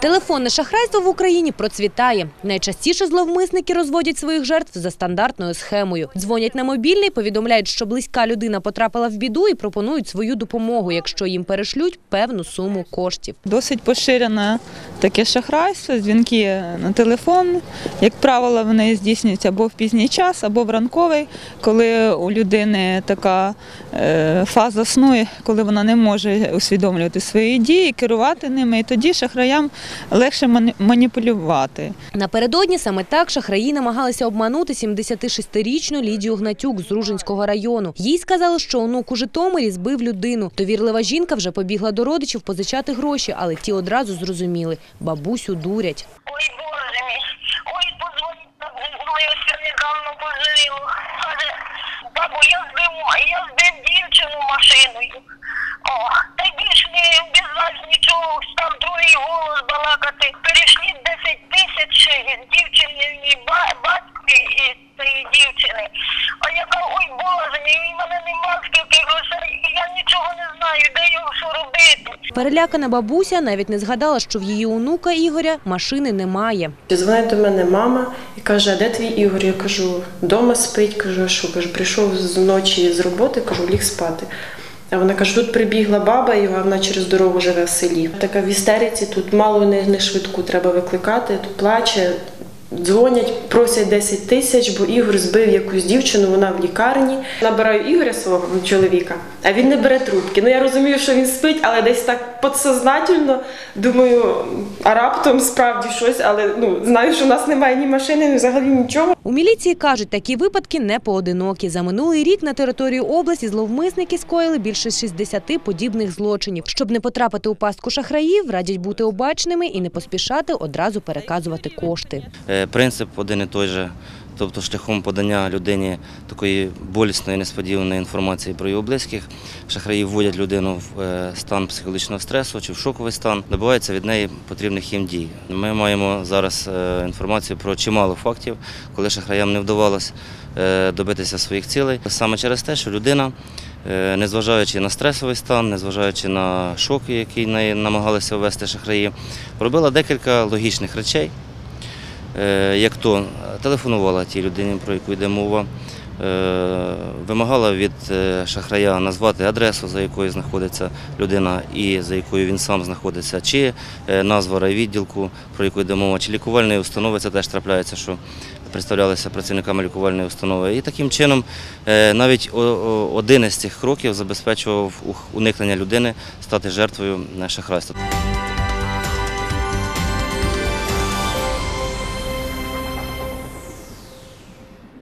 Телефонне шахрайство в Україні процвітає. Найчастіше зловмисники розводять своїх жертв за стандартною схемою. Дзвонять на мобільний, повідомляють, що близька людина потрапила в біду і пропонують свою допомогу, якщо їм перешлють певну суму коштів. Досить поширене таке шахрайство, дзвінки на телефон. Як правило, вони здійснюються або в пізній час, або в ранковий, коли у людини така е, фаза сну, коли вона не може усвідомлювати свої дії, керувати ними, і тоді шахраям легше маніпулювати. Напередодні саме так шахраї намагалися обманути 76-річну Лідію Гнатюк з Ружинського району. Їй сказали, що онук у Житомирі збив людину. Довірлива жінка вже побігла до родичів позичати гроші, але ті одразу зрозуміли – бабусю дурять. Ой, Боже мій, ой, позвоніть мою недавно пожилу. Бабу, я збив, я збив дівчину машиною. О, дівчині і ба- батькові і цієї дівчини. А я кажу, ой, Боже і в мене нема скільки грошей, і я нічого не знаю, де його що робити. Перелякана бабуся навіть не згадала, що в її онука Ігоря машини немає. Дзвонить до мене мама і каже, а де твій Ігор? Я кажу, вдома спить, кажу, що? Кажу, прийшов з ночі з роботи, кажу, ліг спати. А вона каже, тут прибігла баба, і вона через дорогу живе в селі. Така в істериці, тут мало не, не швидку треба викликати, тут плаче. Дзвонять, просять 10 тисяч, бо Ігор збив якусь дівчину, вона в лікарні. Набираю Ігоря свого чоловіка, а він не бере трубки. Ну я розумію, що він спить, але десь так подсознательно думаю, а раптом справді щось, але ну знаю, що в нас немає ні машини, ні взагалі нічого. У міліції кажуть, такі випадки не поодинокі. За минулий рік на території області зловмисники скоїли більше 60 подібних злочинів. Щоб не потрапити у пастку шахраїв, радять бути обачними і не поспішати одразу переказувати кошти. Принцип один і той же, тобто шляхом подання людині такої болісної, несподіваної інформації про його близьких. Шахраї вводять людину в е, стан психологічного стресу чи в шоковий стан, добиваються від неї потрібних їм дій. Ми маємо зараз е, інформацію про чимало фактів, коли шахраям не вдавалося е, добитися своїх цілей. Саме через те, що людина. Незважаючи на стресовий стан, незважаючи на шоки, які намагалися ввести шахраї, робила декілька логічних речей, як то телефонувала тій людині, про яку йде мова, е, вимагала від е, шахрая назвати адресу, за якою знаходиться людина і за якою він сам знаходиться, чи е, назва райвідділку, про яку йде мова, чи лікувальної установи, це теж трапляється, що представлялися працівниками лікувальної установи. І таким чином е, навіть один із цих кроків забезпечував уникнення людини стати жертвою е, шахрайства.